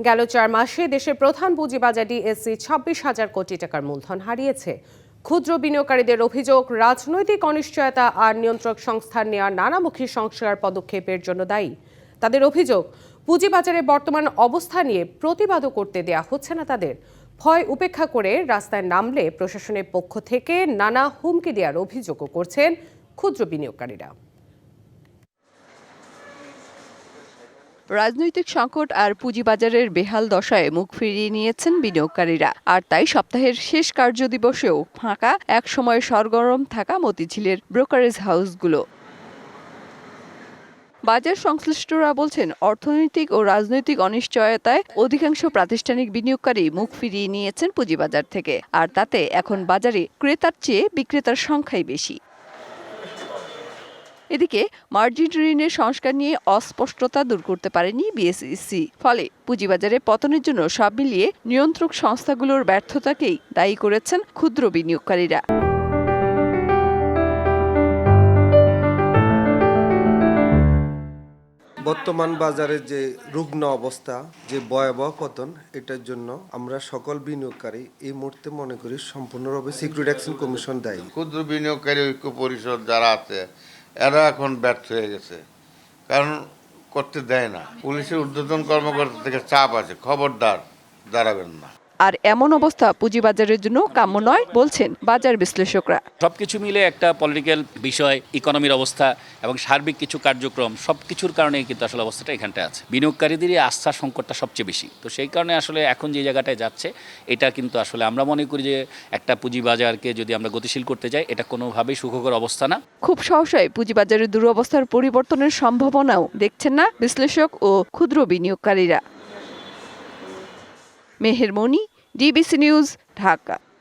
গেল চার মাসে দেশের প্রধান পুঁজিবাজার ডিএসসি ছাব্বিশ হাজার কোটি টাকার মূলধন হারিয়েছে। ক্ষুদ্র বিনিয়োগকারীদের অভিযোগ, রাজনৈতিক অনিশ্চয়তা আর নিয়ন্ত্রক সংস্থার নেওয়া নানামুখী সংস্কার পদক্ষেপের জন্য দায়ী। তাদের অভিযোগ পুঁজিবাজারের বর্তমান অবস্থা নিয়ে প্রতিবাদও করতে দেয়া হচ্ছে না তাদের। ভয় উপেক্ষা করে রাস্তায় নামলে প্রশাসনের পক্ষ থেকে নানা হুমকি দেওয়ার অভিযোগও করছেন ক্ষুদ্র বিনিয়োগকারীরা। রাজনৈতিক সংকট আর পুঁজিবাজারের বেহাল দশায় মুখ ফিরিয়ে নিয়েছেন বিনিয়োগকারীরা। আর তাই সপ্তাহের শেষ কার্য দিবসেও ফাঁকা এক সময় সরগরম থাকা মতিঝিলের ব্রোকারেজ হাউসগুলো। বাজার সংশ্লিষ্টরা বলছেন, অর্থনৈতিক ও রাজনৈতিক অনিশ্চয়তায় অধিকাংশ প্রাতিষ্ঠানিক বিনিয়োগকারী মুখ ফিরিয়ে নিয়েছেন পুঁজিবাজার থেকে। আর তাতে এখন বাজারে ক্রেতার চেয়ে বিক্রেতার সংখ্যাই বেশি। এদিকে মার্জিন ঋণের সংস্কার নিয়ে অস্পষ্টতা দূর করতে পারেনি বিএসইসি। ফলে পুঁজিবাজারে পতনের জন্য সব মিলিয়ে নিয়ন্ত্রক সংস্থাগুলোর ব্যর্থতাকেই দায়ী করেছেন ক্ষুদ্র বিনিয়োগকারীরা। বর্তমান বাজারের যে রুগ্ন অবস্থা যে ভয়াবহ পতন এটার জন্য আমরা সকল বিনিয়োগকারী এই মুহূর্তে মনে করি সম্পূর্ণভাবে সিকিউরিটি অ্যাকশন কমিশন দায়ী। ক্ষুদ্র বিনিয়োগকারী ঐক্য পরিষদ যারা আছে এরা এখন ব্যর্থ হয়ে গেছে। কারণ করতে দেয় না। পুলিশের উদ্বোধন কর্মকর্তা থেকে চাপ আছে। খবরদার, দাঁড়াবেন না। আর এমন অবস্থা পুঁজিবাজারের জন্য কাম্য নয় বলছেন বাজার বিশ্লেষকরা। সবকিছু মিলে একটা পলিটিক্যাল বিষয় ইকোনমির অবস্থা এবং সার্বিক কিছু কার্যক্রম সব কিছুর কারণেই কিন্তু আসলে অবস্থাটা এখানটায় আছে। বিনিয়োগকারীদেরই আস্থার সংকটটা সবচেয়ে বেশি। তো সেই কারণে আসলে এখন যে জায়গাটায় যাচ্ছে এটা কিন্তু আসলে আমরা মনে করি যে একটা পুঁজিবাজারকে যদি আমরা গতিশীল করতে যাই এটা কোনোভাবেই সুখকর অবস্থা না। খুব সহসায় পুঁজিবাজারের দুরবস্থার পরিবর্তনের সম্ভাবনাও দেখছেন না বিশ্লেষক ও ক্ষুদ্র বিনিয়োগকারীরা। मेहरमोनी डीबीसी न्यूज़ ढाका।